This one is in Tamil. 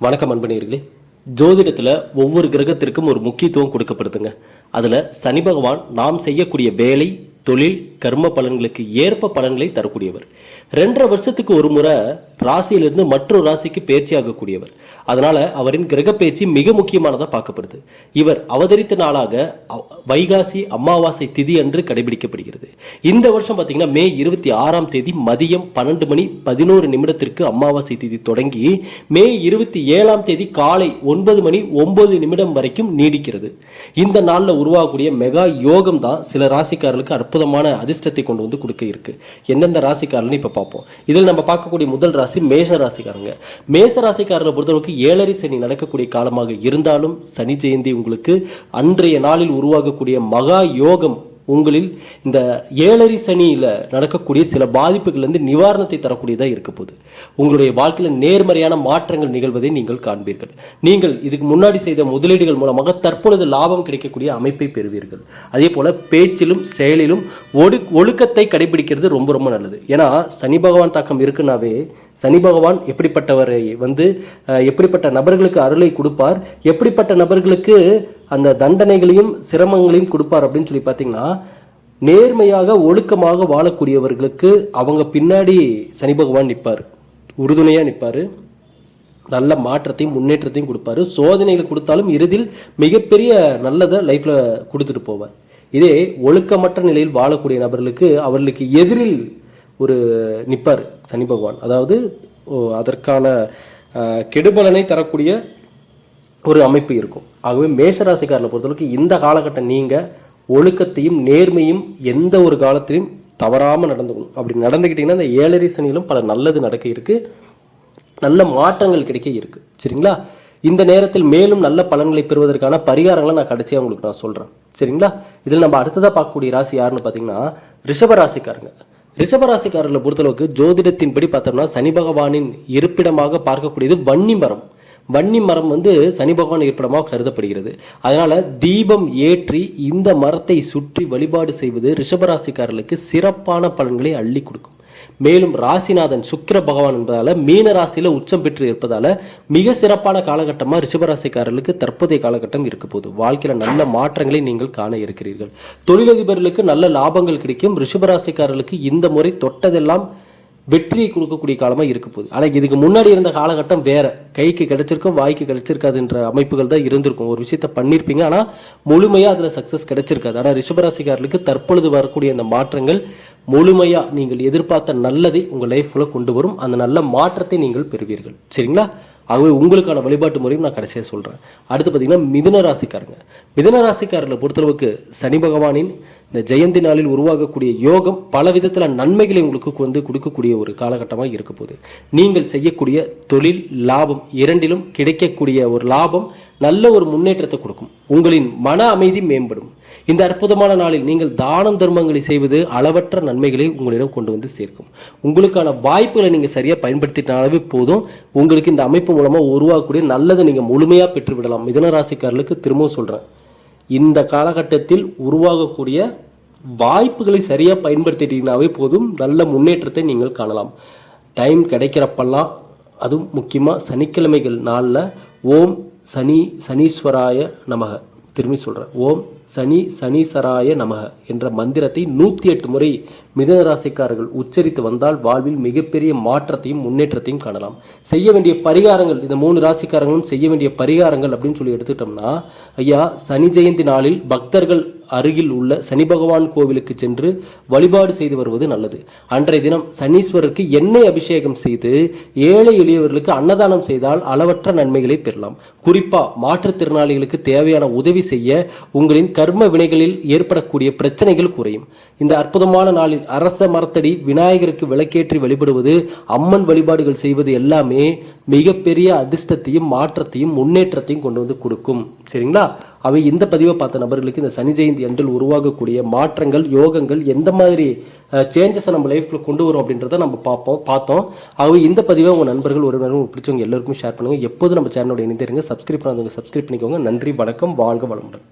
வணக்கம் அன்பனீர்களே ஜோதிடத்தில் ஒவ்வொரு கிரகத்திற்கும் ஒரு முக்கியத்துவம் கொடுக்கப்படுதுங்க. அதில் சனி பகவான் நாம் செய்யக்கூடிய வேலை தொழில் கர்ம பலன்களுக்கு ஏற்ப பலன்களை தரக்கூடியவர். ரெண்டரை வருஷத்துக்கு ஒரு முறை ராசியிலிருந்து மற்றொரு ராசிக்கு பயிற்சி ஆகக்கூடியவர் அதனால அவரின் கிரக பேச்சு மிக முக்கியமானதாக பார்க்கப்படுது. இவர் அவதரித்த நாளாக வைகாசி அமாவாசை திதி அன்று கடைபிடிக்கப்படுகிறது. இந்த வருஷம் பார்த்தீங்கன்னா மே இருபத்தி ஆறாம் தேதி மதியம் பன்னெண்டு மணி பதினோரு நிமிடத்திற்கு அமாவாசை திதி தொடங்கி மே இருபத்தி ஏழாம் தேதி காலை ஒன்பது மணி ஒன்பது நிமிடம் வரைக்கும் நீடிக்கிறது. இந்த நாளில் உருவாகக்கூடிய மெகா யோகம் தான் சில ராசிக்காரர்களுக்கு அற்புதமான அதிர்ஷ்டத்தை கொண்டு வந்து கொடுக்க இருக்கு. எந்தெந்த ராசிக்காரர்னு இப்போ பார்ப்போம். இதில் நம்ம பார்க்கக்கூடிய முதல் ராசி மேஷ ராசிக்காரங்க. மேச ராசிக்காரரை பொறுத்தவரைக்கு ஏழரை சனி நடக்கக்கூடிய காலமாக இருந்தாலும் சனி ஜெயந்தி உங்களுக்கு அன்றைய நாளில் உருவாகக்கூடிய மகா யோகம் உங்களில் இந்த ஏழரி சனியில் நடக்கக்கூடிய சில பாதிப்புகள்லேருந்து நிவாரணத்தை தரக்கூடியதாக இருக்க போகுது. உங்களுடைய வாழ்க்கையில் நேர்மறையான மாற்றங்கள் நிகழ்வதை நீங்கள் காண்பீர்கள். நீங்கள் இதுக்கு முன்னாடி செய்த முதலீடுகள் மூலமாக தற்பொழுது லாபம் கிடைக்கக்கூடிய அமைப்பை பெறுவீர்கள். அதே போல் பேச்சிலும் செயலிலும் ஒடு ஒழுக்கத்தை கடைபிடிக்கிறது ரொம்ப ரொம்ப நல்லது. ஏன்னா சனி பகவான் தாக்கம் இருக்குனாவே சனி பகவான் எப்படிப்பட்டவரை வந்து எப்படிப்பட்ட நபர்களுக்கு அருளை கொடுப்பார் எப்படிப்பட்ட நபர்களுக்கு அந்த தண்டனைகளையும் சிரமங்களையும் கொடுப்பார் அப்படின்னு சொல்லி பார்த்தீங்கன்னா நேர்மையாக ஒழுக்கமாக வாழக்கூடியவர்களுக்கு அவங்க பின்னாடி சனி பகவான் நிற்பார். உறுதுணையாக நிற்பார். நல்ல மாற்றத்தையும் முன்னேற்றத்தையும் கொடுப்பாரு. சோதனைகள் கொடுத்தாலும் இறுதியில் மிகப்பெரிய நல்லதை லைஃப்பில் கொடுத்துட்டு போவார். இதே ஒழுக்கமற்ற நிலையில் வாழக்கூடிய நபர்களுக்கு அவர்களுக்கு எதிரில் ஒரு நிற்பார் சனி பகவான். அதாவது ஓ, அதற்கான கெடுபலனை தரக்கூடிய ஒரு அமைப்பு இருக்கும். ஆகவே மேஷராசிக்காரனை பொறுத்தளவுக்கு இந்த காலகட்டம் நீங்கள் ஒழுக்கத்தையும் நேர்மையும் எந்த ஒரு காலத்திலையும் தவறாமல் நடந்துக்கணும். அப்படி நடந்துக்கிட்டிங்கன்னா இந்த ஏழரை சனியிலும் பல நல்லது நடக்க இருக்குது நல்ல மாற்றங்கள் கிடைக்க இருக்கு. சரிங்களா? இந்த நேரத்தில் மேலும் நல்ல பலன்களை பெறுவதற்கான பரிகாரங்களை நான் கடைசியாக உங்களுக்கு நான் சொல்கிறேன் சரிங்களா? இதில் நம்ம அடுத்ததாக பார்க்கக்கூடிய ராசி யாருன்னு பார்த்தீங்கன்னா ரிஷப ராசிக்காரங்க. ரிஷபராசிக்காரர்களை பொறுத்தளவுக்கு ஜோதிடத்தின்படி பார்த்தோம்னா சனி பகவானின் இருப்பிடமாக பார்க்கக்கூடியது வன்னி மரம். வன்னி மரம் வந்து சனி பகவான் இருப்பிடமாக கருதப்படுகிறது. அதனால தீபம் ஏற்றி இந்த மரத்தை சுற்றி வழிபாடு செய்வது ரிஷபராசிக்காரர்களுக்கு சிறப்பான பலன்களை அள்ளி கொடுக்கும். மேலும் ராசிநாதன் சுக்கிர பகவான் என்பதால மீன ராசியில உச்சம் பெற்று இருப்பதால மிக சிறப்பான காலகட்டமா ரிஷபராசிக்காரர்களுக்கு தற்போதைய காலகட்டம் இருக்க போகுது. வாழ்க்கையில நல்ல மாற்றங்களை நீங்கள் காண இருக்கிறீர்கள். தொழிலதிபர்களுக்கு நல்ல லாபங்கள் கிடைக்கும். ரிஷபராசிக்காரர்களுக்கு இந்த முறை தொட்டதெல்லாம் வெற்றியை கொடுக்கக்கூடிய காலமாக இருக்க போகுது. ஆனால் இதுக்கு முன்னாடி இருந்த காலகட்டம் வேற. கைக்கு கிடைச்சிருக்கும் வாய்க்கு கிடைச்சிருக்காதுன்ற அமைப்புகள் தான் இருந்திருக்கும். ஒரு விஷயத்த பண்ணியிருப்பீங்க ஆனால் முழுமையாக அதில் சக்ஸஸ் கிடைச்சிருக்காது. ஆனால் ரிஷபராசிக்காரர்களுக்கு தற்பொழுது வரக்கூடிய அந்த மாற்றங்கள் முழுமையாக நீங்கள் எதிர்பார்த்த நல்லதை உங்கள் லைஃப்பில் கொண்டு வரும். அந்த நல்ல மாற்றத்தை நீங்கள் பெறுவீர்கள். சரிங்களா? ஆகவே உங்களுக்கான வழிபாட்டு முறையும் நான் கடைசியாக சொல்கிறேன் அடுத்து பார்த்தீங்கன்னா மிதுன ராசிக்காரங்க. மிதன ராசிக்காரர்களை பொறுத்தளவுக்கு சனி பகவானின் இந்த ஜெயந்தி நாளில் உருவாகக்கூடிய யோகம் பல விதத்தில் நன்மைகளை உங்களுக்கு வந்து கொடுக்கக்கூடிய ஒரு காலகட்டமாக இருக்க போகுது. நீங்கள் செய்யக்கூடிய தொழில் லாபம் இரண்டிலும் கிடைக்கக்கூடிய ஒரு லாபம் நல்ல ஒரு முன்னேற்றத்தை கொடுக்கும். உங்களின் மன அமைதி மேம்படும். இந்த அற்புதமான நாளில் நீங்கள் தானம் தர்மங்களை செய்வது அளவற்ற நன்மைகளை உங்களிடம் கொண்டு வந்து சேர்க்கும். உங்களுக்கான வாய்ப்புகளை நீங்கள் சரியாக பயன்படுத்தினாலே போதும். உங்களுக்கு இந்த அமைப்பு மூலமாக உருவாக்கக்கூடிய நல்லதை நீங்கள் முழுமையாக பெற்றுவிடலாம். மிதன ராசிக்காரர்களுக்கு திரும்பவும் சொல்கிறேன் இந்த காலகட்டத்தில் உருவாகக்கூடிய வாய்ப்புகளை சரியாக பயன்படுத்திட்டீங்கன்னாவே போதும். நல்ல முன்னேற்றத்தை நீங்கள் காணலாம். டைம் கிடைக்கிறப்பெல்லாம் அதுவும் முக்கியமாக சனிக்கிழமைகள் நாளில் ஓம் சனி சனீஸ்வராய நமக. திரும்பி சொல்கிறேன் ஓம் சனி சனீசராய நமக என்ற மந்திரத்தை நூற்றி எட்டு முறை மிதன ராசிக்காரர்கள் உச்சரித்து வந்தால் வாழ்வில் மிகப்பெரிய மாற்றத்தையும் முன்னேற்றத்தையும் காணலாம். செய்ய வேண்டிய பரிகாரங்கள் இந்த மூணு ராசிக்காரங்களும் செய்ய வேண்டிய பரிகாரங்கள் அப்படின்னு சொல்லி எடுத்துட்டோம்னா ஐயா சனி ஜெயந்தி நாளில் பக்தர்கள் அருகில் உள்ள சனி பகவான் கோவிலுக்கு சென்று வழிபாடு செய்து வருவது நல்லது. அன்றைய தினம் சனீஸ்வரருக்கு எண்ணெய் அபிஷேகம் செய்து ஏழை எளியவர்களுக்கு அன்னதானம் செய்தால் அளவற்ற நன்மைகளை பெறலாம். குறிப்பாக மாற்றுத்திறனாளிகளுக்கு தேவையான உதவி செய்ய உங்களின் கர்ம வினைகளில் ஏற்படக்கூடிய பிரச்சனைகள் குறையும். இந்த அற்புதமான நாளில் அரச மரத்தடி விநாயகருக்கு விளக்கேற்றி வழிபடுவது அம்மன் வழிபாடுகள் செய்வது எல்லாமே மிகப்பெரிய அதிர்ஷ்டத்தையும் மாற்றத்தையும் முன்னேற்றத்தையும் கொண்டு வந்து கொடுக்கும். சரிங்களா? அவை இந்த பதிவை பார்த்த நபர்களுக்கு இந்த சனி ஜெயந்தி அன்றில் உருவாகக்கூடிய மாற்றங்கள் யோகங்கள் எந்த மாதிரி சேஞ்சஸை நம்ம லைஃப்பில் கொண்டு வரும் அப்படின்றத நம்ம பார்ப்போம் பார்த்தோம். அவை இந்த பதிவை உங்கள் நண்பர்கள் உறவினர்கள் பிடிச்சவங்க எல்லாருக்கும் ஷேர் பண்ணுங்கள் எப்போதும் நம்ம சேனலோட இணைந்திருங்க. சப்ஸ்கிரைப் பண்ணாதவங்க சப்ஸ்கிரைப் பண்ணிக்கோங்க. நன்றி வணக்கம் வாழ்க வளமுடன்.